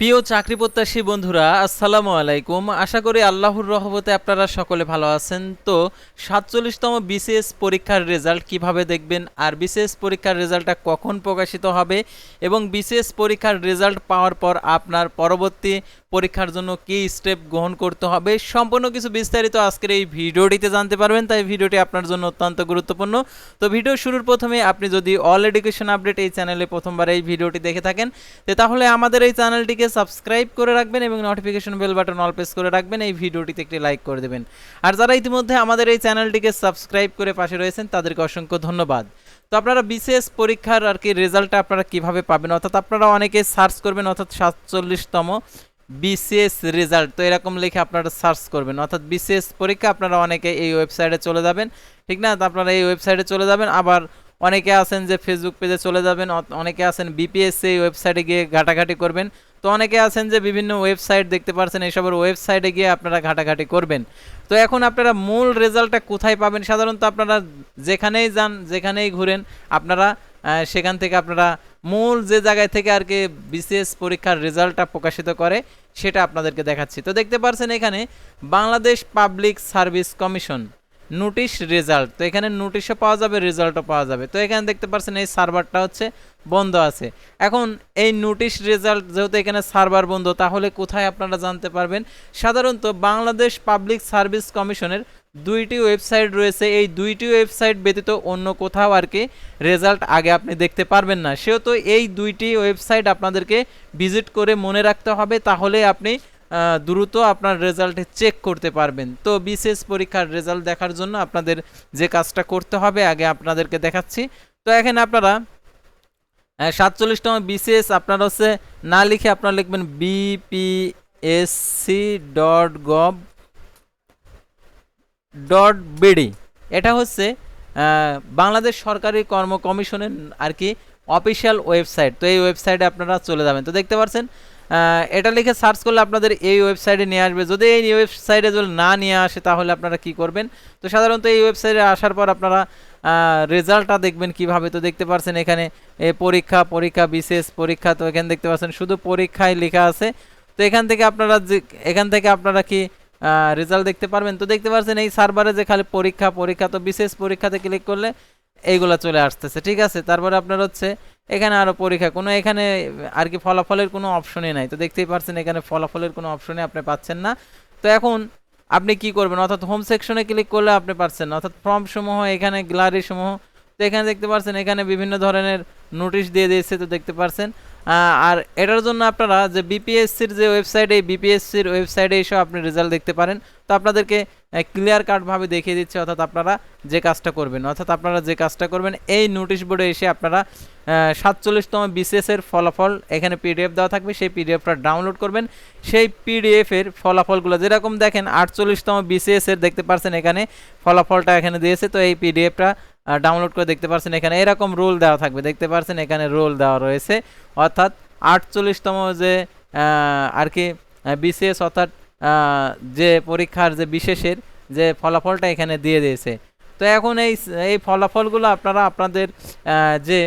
প্রিয় চাকরি প্রত্যাশী বন্ধুরা, আসসালামু আলাইকুম। আশা করি আল্লাহর রহমতে আপনারা সকলে ভালো আছেন। তো সাতচল্লিশতম বিসিএস পরীক্ষার রেজাল্ট কীভাবে দেখবেন আর বিসিএস পরীক্ষার রেজাল্টটা কখন প্রকাশিত হবে এবং বিসিএস পরীক্ষার রেজাল্ট পাওয়ার পর আপনার পরবর্তী পরীক্ষার জন্য কী স্টেপ গ্রহণ করতে হবে সম্পূর্ণ কিছু বিস্তারিত আজকের এই ভিডিওটিতে জানতে পারবেন, তাই ভিডিওটি আপনার জন্য অত্যন্ত গুরুত্বপূর্ণ। তো ভিডিও শুরুর প্রথমে আপনি যদি অল এডুকেশন আপডেট এই চ্যানেলে প্রথমবার এই ভিডিওটি দেখে থাকেন তাহলে আমাদের এই চ্যানেলটিকে সাবস্ক্রাইব করে রাখবেন এবং নোটিফিকেশন বেল বাটন অল করে রাখবেন, এই ভিডিওটিতে একটি লাইক করে দেবেন। আর যারা ইতিমধ্যে আমাদের এই চ্যানেলটিকে সাবস্ক্রাইব করে পাশে রয়েছেন, তাদেরকে অসংখ্য ধন্যবাদ। তো আপনারা বিশেষ পরীক্ষার আর কি রেজাল্টটা আপনারা কীভাবে পাবেন, অর্থাৎ আপনারা অনেকে সার্চ করবেন, অর্থাৎ সাতচল্লিশতম বিসিএস রেজাল্ট তো এরকম লিখে আপনারা সার্চ করবেন। অর্থাৎ বিসিএস পরীক্ষা, আপনারা অনেকে এই ওয়েবসাইটে চলে যাবেন, ঠিক না? আপনারা এই ওয়েবসাইটে চলে যাবেন, আবার অনেকে আছেন যে ফেসবুক পেজে চলে যাবেন অনেকে আছেন বিপিএসসি ওয়েবসাইটে গিয়ে ঘাটাঘাটি করবেন। তো অনেকে আছেন যে বিভিন্ন ওয়েবসাইট দেখতে পারছেন, এইসবের ওয়েবসাইটে গিয়ে আপনারা ঘাটাঘাটি করবেন। তো এখন আপনারা মূল রেজাল্টটা কোথায় পাবেন? সাধারণত আপনারা যেখানেই যান, যেখানেই ঘুরেন, আপনারা সেখান থেকে আপনারা মূল যে জায়গায় থেকে আর কি বিসিএস পরীক্ষার রেজাল্টটা প্রকাশিত করে, সেটা আপনাদেরকে দেখাচ্ছি। তো দেখতে পারছেন এখানে Bangladesh public service commission notice result. তো এখানে নোটিশও পাওয়া যাবে, রেজাল্টও পাওয়া যাবে। তো এখানে দেখতে পাচ্ছেন এই সার্ভারটা হচ্ছে বন্ধ আছে। এখন এই নোটিশ রেজাল্ট যেহেতু এখানে সার্ভার বন্ধ, তাহলে কোথায় আপনারা জানতে পারবেন? সাধারণত বাংলাদেশ পাবলিক সার্ভিস কমিশনের দুইটি ওয়েবসাইট রয়েছে। এই দুইটি ওয়েবসাইট ব্যতীত অন্য কোথাও আর কি রেজাল্ট আগে আপনি দেখতে পারবেন না। সেহেতু এই দুইটি ওয়েবসাইট আপনাদেরকে ভিজিট করে মনে রাখতে হবে। তাহলে আপনি দ্রুত আপনার রেজাল্ট চেক করতে পারবেন। তো বিশেষ পরীক্ষার রেজাল্ট দেখার জন্য আপনাদের যে কাজটা করতে হবে, আগে আপনাদেরকে দেখাচ্ছি। তো এখানে আপনারা সাতচল্লিশতম বিশেষ আপনারা হচ্ছে না লিখে আপনারা লিখবেন BPSC dot gov dot BD এটা হচ্ছে বাংলাদেশ সরকারি কর্ম কমিশনের আর কি অফিসিয়াল ওয়েবসাইট তো এই ওয়েবসাইটে আপনারা চলে যাবেন। তো দেখতে পাচ্ছেন এটা লিখে সার্চ করলে আপনাদের এই ওয়েবসাইটে নিয়ে আসবে। যদি এই ওয়েবসাইটে যদি না নিয়ে আসে, তাহলে আপনারা কি করবেন? তো সাধারণত এই ওয়েবসাইটে আসার পর আপনারা রেজাল্টটা দেখবেন কীভাবে। তো দেখতে পাচ্ছেন এখানে পরীক্ষা পরীক্ষা বিশেষ পরীক্ষা, তো এখানে দেখতে পাচ্ছেন শুধু পরীক্ষায় লেখা আছে। তো এখান থেকে আপনারা যে, এখান থেকে আপনারা কি রেজাল্ট দেখতে পারবেন? তো দেখতে পাচ্ছেন এই সার্ভারে যে খালি পরীক্ষা পরীক্ষা, তো বিশেষ পরীক্ষাতে ক্লিক করলে এইগুলা চলে আসতেছে, ঠিক আছে? তারপরে আপনার হচ্ছে এখানে আরও পরীক্ষা, কোনো এখানে আর কি ফলাফলের কোনো অপশনই নাই। তো দেখতেই পাচ্ছেন এখানে ফলাফলের কোনো অপশনই আপনি পাচ্ছেন না। তো এখন আপনি কি করবেন? অর্থাৎ হোম সেকশনে ক্লিক করলে আপনি পাচ্ছেন অর্থাৎ ফর্ম সমূহ, এখানে গ্যালারি সমূহ। তো এখানে দেখতে পাচ্ছেন এখানে বিভিন্ন ধরনের নোটিশ দিয়ে দিয়েছে, তো দেখতে পাচ্ছেন আর এটার জন্য আপনারা যে বিপিএসসির যে ওয়েবসাইট এই বিপিএসসির ওয়েবসাইটে এসে আপনি রেজাল্ট দেখতে পারেন। তো আপনাদেরকে ক্লিয়ার কাটভাবে দেখিয়ে দিচ্ছে, অর্থাৎ আপনারা যে কাজটা করবেন। অর্থাৎ আপনারা যে কাজটা করবেন, এই নোটিশ বোর্ডে এসে আপনারা সাতচল্লিশতম বিসিএস এর ফলাফল এখানে পিডিএফ দেওয়া থাকবে। সেই পিডিএফটা ডাউনলোড করবেন। সেই পিডিএফ এর ফলাফলগুলো যেরকম দেখেন, আটচল্লিশতম বিসিএস এর, দেখতে পাচ্ছেন এখানে ফলাফলটা এখানে দিয়েছে। তো এই পিডিএফটা ডাউনলোড করে দেখতে পারছেন এখানে। এরকম রোল দেওয়া থাকবে। দেখতে পারছেন এখানে রোল দেওয়া রয়েছে। অর্থাৎ আটচল্লিশতম যে আর কি বিসিএস অর্থাৎ যে পরীক্ষার যে বিশেষের যে ফলাফলটা এখানে দিয়ে দিয়েছে। তো এখন এই এই ফলাফলগুলো আপনারা আপনাদের যে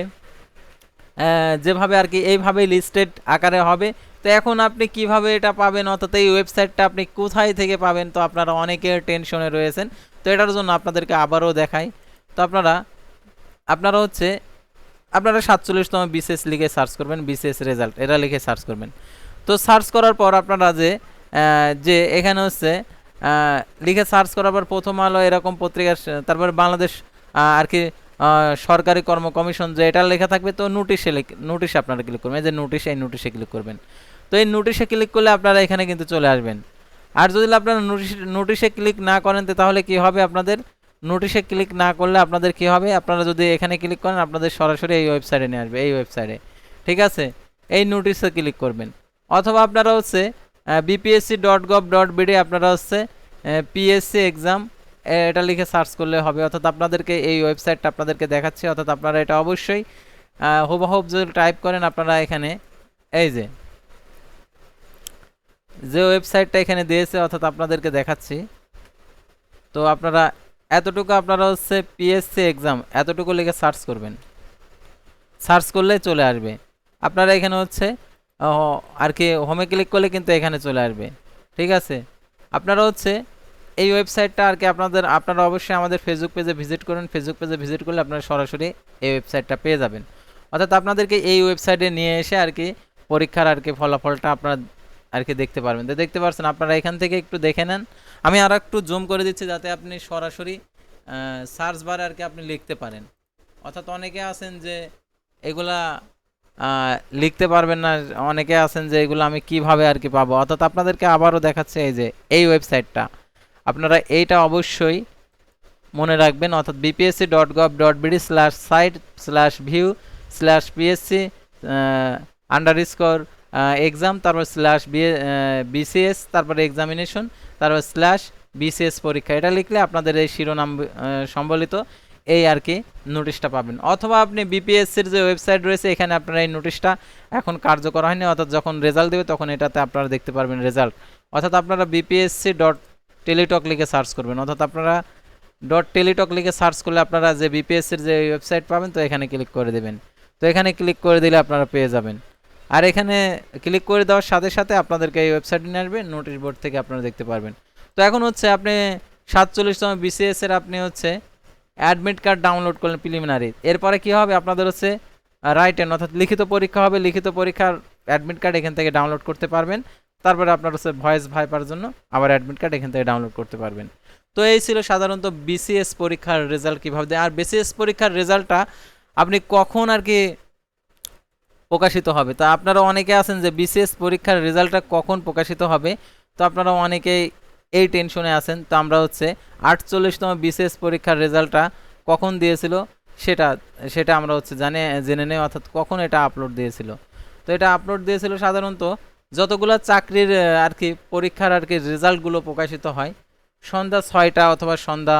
যেভাবে আর কি এইভাবে লিস্টেড আকারে হবে। তো এখন আপনি কীভাবে এটা পাবেন? অর্থাৎ এই ওয়েবসাইটটা আপনি কোথায় থেকে পাবেন? তো আপনারা অনেকের টেনশনে রয়েছেন। তো এটার জন্য আপনাদেরকে আবারও দেখাই। তো আপনারা আপনারা হচ্ছে, আপনারা সাতচল্লিশতম বিশেষ লিখে সার্চ করবেন বিশেষ রেজাল্ট, এটা লিখে সার্চ করবেন। তো সার্চ করার পর আপনারা যে যে এখানে হচ্ছে লিখে সার্চ করার পর প্রথম আলো এরকম পত্রিকা, তারপরে বাংলাদেশ আর কি সরকারি কর্ম কমিশন যে এটা লেখা থাকবে, তো নোটিশে নোটিশে আপনারা ক্লিক করবেন যে নোটিশ, এই নোটিশে ক্লিক করবেন। তো এই নোটিশে ক্লিক করলে আপনারা এখানে কিন্তু চলে আসবেন। আর যদি আপনারা নোটিশ, নোটিশে ক্লিক না করেন তাহলে কি হবে আপনাদের? নোটিশে ক্লিক না করলে আপনাদের কি হবে? আপনারা যদি এখানে ক্লিক করেন, আপনাদের সরাসরি এই ওয়েবসাইটে নিয়ে আসবে, এই ওয়েবসাইটে ঠিক আছে? এই নোটিশে ক্লিক করবেন। অথবা আপনারা হচ্ছে BPSC dot gov dot BD আপনারা হচ্ছে পিএসসি এক্সাম এটা লিখে সার্চ করলে হবে। অর্থাৎ আপনাদেরকে এই ওয়েবসাইটটা আপনাদেরকে দেখাচ্ছি। অর্থাৎ আপনারা এটা অবশ্যই হুবহুব যদি টাইপ করেন আপনারা এখানে, এই যে যে ওয়েবসাইটটা এখানে দিয়েছে, অর্থাৎ আপনাদেরকে দেখাচ্ছি। তো আপনারা এতটুকু আপনারা হচ্ছে পিএসসি এক্সাম এতটুকু লিখে সার্চ করবেন। সার্চ করলে চলে আসবে। আপনারা এখানে হচ্ছে আর কি হোমে ক্লিক করলে কিন্তু এখানে চলে আসবে। ঠিক আছে? আপনারা হচ্ছে এই ওয়েবসাইটটা আর কি আপনাদের, আপনারা অবশ্যই আমাদের ফেসবুক পেজে ভিজিট করুন। ফেসবুক পেজে ভিজিট করলে আপনারা সরাসরি এই ওয়েবসাইটটা পেয়ে যাবেন। অর্থাৎ আপনাদেরকে এই ওয়েবসাইটে নিয়ে এসে আর কি পরীক্ষার আর কি ফলাফলটা আপনারা আর কি দেখতে পারবেন। তো দেখতে পাচ্ছেন আপনারা এখান থেকে একটু দেখে নেন। আমি আর একটু জুম করে দিচ্ছি যাতে আপনি সরাসরি সার্চ বারে আর কি আপনি লিখতে পারেন। অর্থাৎ অনেকে আছেন যে এগুলা লিখতে পারবেন না, অনেকে আছেন যে এগুলো আমি কীভাবে আর কি পাবো। অর্থাৎ আপনাদেরকে আবারও দেখাচ্ছে এই যে, এই ওয়েবসাইটটা আপনারা এইটা অবশ্যই মনে রাখবেন। অর্থাৎ BPSC dot gov dot BD slash site slash view slash PSC underscore exam তারপর স্ল্যাশ বিসিএস তারপরে এক্সামিনেশন তারপর স্ল্যাশ বিসিএস পরীক্ষা। এটা লিখলে আপনাদের এই শিরোনাম সম্বলিত এই আর কি নোটিশটা পাবেন। অথবা আপনি বিপিএসসির যে ওয়েবসাইট রয়েছে, এখানে আপনারা এই নোটিশটা এখন কার্যকর হয়নি, অর্থাৎ যখন রেজাল্ট দেবে তখন এটাতে আপনারা দেখতে পারবেন রেজাল্ট অর্থাৎ আপনারা বিপিএসসি ডট টেলিটক লিখে সার্চ করবেন। অর্থাৎ আপনারা ডট টেলিটক লিখে সার্চ করলে আপনারা যে বিপিএসসির যে ওয়েবসাইট পাবেন, তো এখানে ক্লিক করে দেবেন। তো এখানে ক্লিক করে দিলে আপনারা পেয়ে যাবেন। আর এখানে ক্লিক করে দেওয়ার সাথে সাথে আপনাদেরকে এই ওয়েবসাইটে নিয়ে আসবে নোটিশ বোর্ড থেকে আপনারা দেখতে পারবেন। তো এখন হচ্ছে আপনি সাতচল্লিশতম বিসিএস এর আপনি হচ্ছে অ্যাডমিট কার্ড ডাউনলোড করলেন প্রিলিমিনারি এরপরে কি হবে? আপনাদের হচ্ছে রাইটেন অর্থাৎ লিখিত পরীক্ষা হবে। লিখিত পরীক্ষার অ্যাডমিট কার্ড এখান থেকে ডাউনলোড করতে পারবেন। তারপরে আপনার হচ্ছে ভয়েস ভাইপার জন্য আবার অ্যাডমিট কার্ড এখান থেকে ডাউনলোড করতে পারবেন। তো এই ছিল সাধারণত বিসিএস পরীক্ষার রেজাল্ট কীভাবে দেয়। আর বিসিএস পরীক্ষার রেজাল্টটা আপনি কখন আর কি প্রকাশিত হবে। তা আপনারা অনেকে আছেন যে বিসিএস পরীক্ষার রেজাল্টটা কখন প্রকাশিত হবে? তো আপনারা অনেকেই এই টেনশনে আছেন। তো আমরা হচ্ছে আটচল্লিশতম বিসিএস পরীক্ষার রেজাল্টটা কখন দিয়েছিল সেটা সেটা আমরা হচ্ছে জানে, জেনে নেই, অর্থাৎ কখন এটা আপলোড দিয়েছিল। তো এটা আপলোড দিয়েছিল সাধারণত যতগুলো চাকরির আর কি পরীক্ষার, আর কি রেজাল্টগুলো প্রকাশিত হয়, সন্ধ্যা ছয়টা অথবা সন্ধ্যা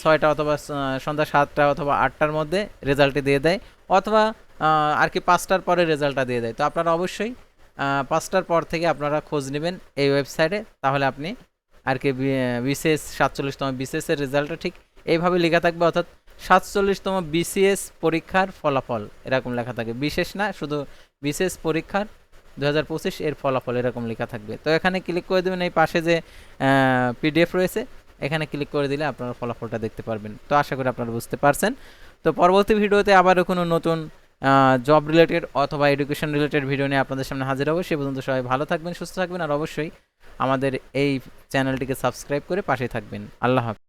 ছয়টা অথবা সন্ধ্যা সাতটা অথবা আটটার মধ্যে রেজাল্টটি দিয়ে দেয়, অথবা আর কি পাঁচটার পরে রেজাল্টটা দিয়ে দেয়। তো আপনারা অবশ্যই পাঁচটার পর থেকে আপনারা খোঁজ নেবেন এই ওয়েবসাইটে। তাহলে আপনি আর কি বিসিএস, সাতচল্লিশতম বিসিএসের রেজাল্টটা ঠিক এইভাবে লেখা থাকবে। অর্থাৎ সাতচল্লিশতম বিসিএস পরীক্ষার ফলাফল এরকম লেখা থাকে। বিশেষ না, শুধু বিশেষ পরীক্ষার দু হাজার পঁচিশ এর ফলাফল এরকম লেখা থাকবে। তো এখানে ক্লিক করে দেবেন এই পাশে যে পিডিএফ রয়েছে, এখানে ক্লিক করে দিলে আপনারা ফলাফলটা দেখতে পারবেন। তো আশা করি আপনারা বুঝতে পারছেন। তো পরবর্তী ভিডিওতে আবারও কোনো নতুন জব রিলেটেড অথবা এডুকেশন রিলেটেড ভিডিও নিয়ে আপনাদের সামনে হাজির হব। সে পর্যন্ত সবাই ভালো থাকবেন, সুস্থ থাকবেন, আর অবশ্যই আমাদের এই চ্যানেলটিকে সাবস্ক্রাইব করে পাশে থাকবেন। আল্লাহ হাফিজ।